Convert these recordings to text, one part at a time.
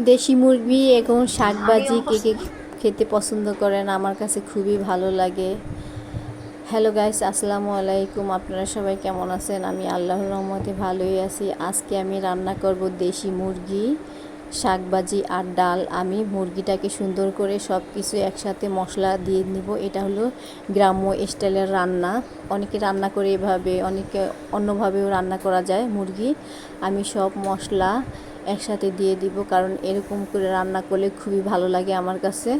দেশি মুরগি এবং শাকভাজি কে কে খেতে পছন্দ করেন আমার কাছে খুবই ভালো লাগে। হ্যালো গাইস আসসালামু আলাইকুম। আপনারা সবাই কেমন আছেন? আমি আল্লাহর রহমতে ভালোই আছি। আজকে আমি রান্না করব দেশি মুরগি শাকভাজি আর ডাল। আমি মুরগিটাকে সুন্দর করে সব কিছু একসাথে মশলা দিয়ে নিব। এটা হলো গ্রাম্য স্টাইলের রান্না। অনেকে রান্না করে এভাবে, অনেকে অন্যভাবেও রান্না করা যায় মুরগি। আমি সব মশলা একসাথে দিয়ে দিব, কারণ এরকম করে রান্না করলে খুবই ভালো লাগে আমার কাছে।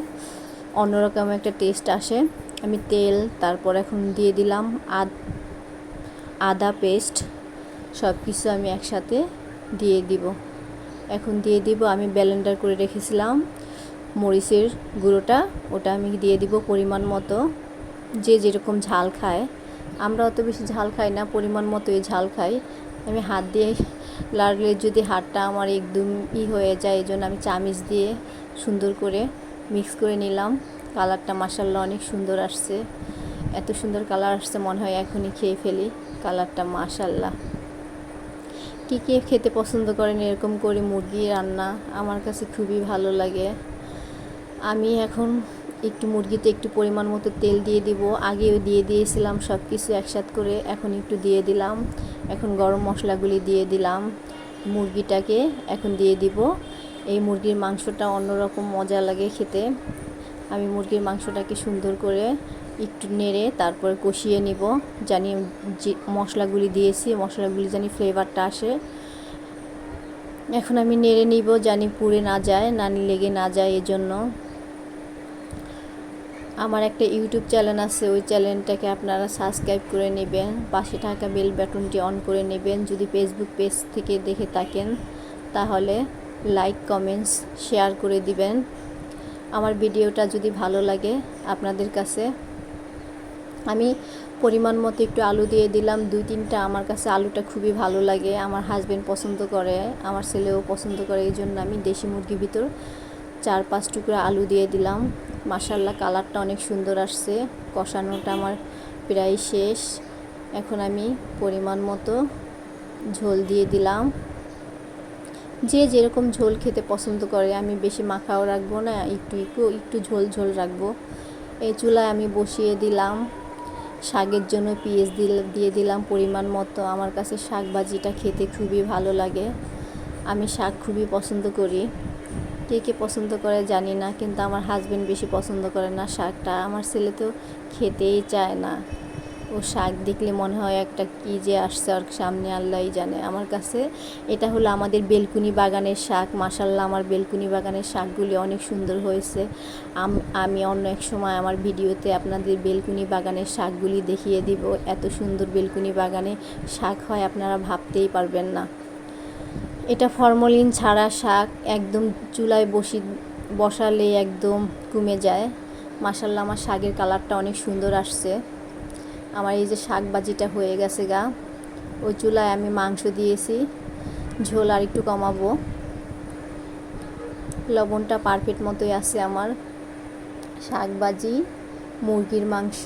অন্যরকম একটা টেস্ট আসে। আমি তেল, তারপর এখন দিয়ে দিলাম আদ, আদা পেস্ট সব কিছু আমি একসাথে দিয়ে দিব। এখন দিয়ে দিব, আমি ব্যালেন্ডার করে রেখেছিলাম। মরিচের গুঁড়োটা, ওটা আমি দিয়ে দিব পরিমাণ মতো। যে যেরকম ঝাল খায়, আমরা অত বেশি ঝাল খাই না, পরিমাণ মতোই ঝাল খাই। আমি হাত দিয়ে লাগলে যদি হাতটা আমার একদম ই হয়ে যায়, এই জন্য আমি চামিচ দিয়ে সুন্দর করে মিক্স করে নিলাম। কালারটা মাসাল্লাহ অনেক সুন্দর আসছে। এত সুন্দর কালার আসছে মনে হয় এখনই খেয়ে ফেলি। কালারটা মাসাল্লাহ কী কী খেতে পছন্দ করেন? এরকম করে মুরগি রান্না আমার কাছে খুবই ভালো লাগে। আমি এখন একটু মুরগিতে একটু পরিমাণ মতো তেল দিয়ে দিব। আগেও দিয়ে দিয়েছিলাম সব কিছু একসাথ করে, এখন একটু দিয়ে দিলাম। এখন গরম মশলাগুলি দিয়ে দিলাম। মুরগিটাকে এখন দিয়ে দিব। এই মুরগির মাংসটা অন্যরকম মজা লাগে খেতে। আমি মুরগির মাংসটাকে সুন্দর করে একটু নেড়ে তারপরে কষিয়ে নিব। জানি যে মশলাগুলি দিয়েছি, মশলাগুলি জানি ফ্লেভারটা আসে। এখন আমি নেড়ে নিব, জানি পুড়ে না যায় নানি লেগে না যায় এজন্য। আমার একটা ইউটিউব চ্যানেল আছে, ওই চ্যানেলটাকে আপনারা সাবস্ক্রাইব করে নেবেন। পাশে থাকা বেল বাটনটি অন করে নেবেন। যদি ফেসবুক পেজ থেকে দেখে থাকেন, তাহলে লাইক কমেন্টস শেয়ার করে দিবেন। আমার ভিডিওটা যদি ভালো লাগে আপনাদের কাছে, আমি পরিমাণ মতো একটু আলু দিয়ে দিলাম। দুই তিনটা আমার কাছে আলুটা খুবই ভালো লাগে। আমার হাজব্যান্ড পছন্দ করে, আমার ছেলেও পছন্দ করে এই জন্য আমি দেশি মুরগির ভিতর চার পাঁচ টুকরা আলু দিয়ে দিলাম। মাসাল্লাহ কালারটা অনেক সুন্দর আসছে। কষানোটা আমার প্রায় শেষ। এখন আমি পরিমাণ মতো ঝোল দিয়ে দিলাম। যে যেরকম ঝোল খেতে পছন্দ করে, আমি বেশি মাখাও রাখব না, একটু একটু একটু ঝোল ঝোল রাখব। এই চুলায় আমি বসিয়ে দিলাম। শাকের জন্য পেঁয়াজ দিয়ে দিলাম পরিমাণ মতো। আমার কাছে শাক ভাজিটা খেতে খুবই ভালো লাগে। আমি শাক খুবই পছন্দ করি। কে কে পছন্দ করে জানি না, কিন্তু আমার হাজব্যান্ড বেশি পছন্দ করে না শাকটা। আমার ছেলে তো খেতেই চায় না। ও শাক দেখলে মনে হয় একটা কী যে আসছে আর সামনে, আল্লাহই জানে। আমার কাছে এটা হলো আমাদের বেলকুনি বাগানের শাক। মাসাল্লাহ আমার বেলকুনি বাগানের শাকগুলি অনেক সুন্দর হয়েছে। আমি অন্য এক সময় আমার ভিডিওতে আপনাদের বেলকুনি বাগানের শাকগুলি দেখিয়ে দিব। এত সুন্দর বেলকুনি বাগানে শাক হয়, আপনারা ভাবতেই পারবেন না। এটা ফরমলিন ছাড়া শাক একদম চুলায় বসি, বসালে একদম কমে যায়। মাসাল্লাহ আমার শাকের কালারটা অনেক সুন্দর আসছে। আমার এই যে শাক বাজিটা হয়ে গেছে গা, ওই চুলায় আমি মাংস দিয়েছি, ঝোল আর একটু কমাবো। লবণটা পারফেক্ট মতোই আছে আমার। শাক ভাজি মুরগির মাংস